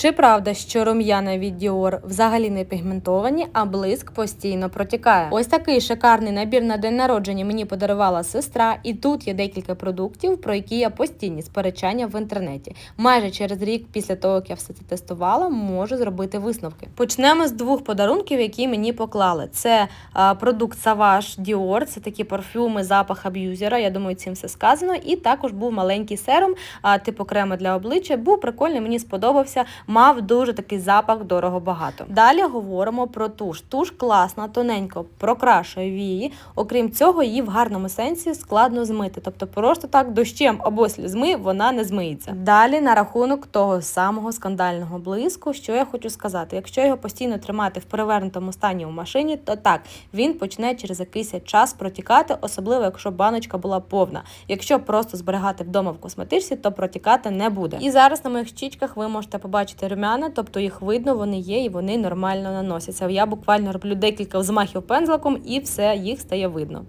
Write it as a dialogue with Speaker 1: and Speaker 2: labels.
Speaker 1: Чи правда, що рум'яна від Dior взагалі не пігментовані, а блиск постійно протікає? Ось такий шикарний набір на день народження мені подарувала сестра, і тут є декілька продуктів, про які я постійні сперечання в інтернеті. Майже через рік після того, як я все це тестувала, можу зробити висновки. Почнемо з двох подарунків, які мені поклали. Це продукт Savage Dior, це такі парфюми, запах аб'юзера. Я думаю, цим все сказано. І також був маленький серум, а, типу крема для обличчя. Був прикольний, мені сподобався. Мав дуже такий запах дорого багато. Далі говоримо про туш. Туш класна, тоненько прокрашує вії. Окрім цього, її в гарному сенсі складно змити. Тобто, просто так дощем або слізьми вона не змиється. Далі на рахунок того самого скандального блиску, що я хочу сказати, якщо його постійно тримати в перевернутому стані у машині, то так він почне через якийсь час протікати, особливо якщо баночка була повна. Якщо просто зберігати вдома в косметичці, то протікати не буде. І зараз на моїх щічках ви можете побачити румяна, тобто їх видно, вони є і вони нормально наносяться. Я буквально роблю декілька взмахів пензликом і все їх стає видно.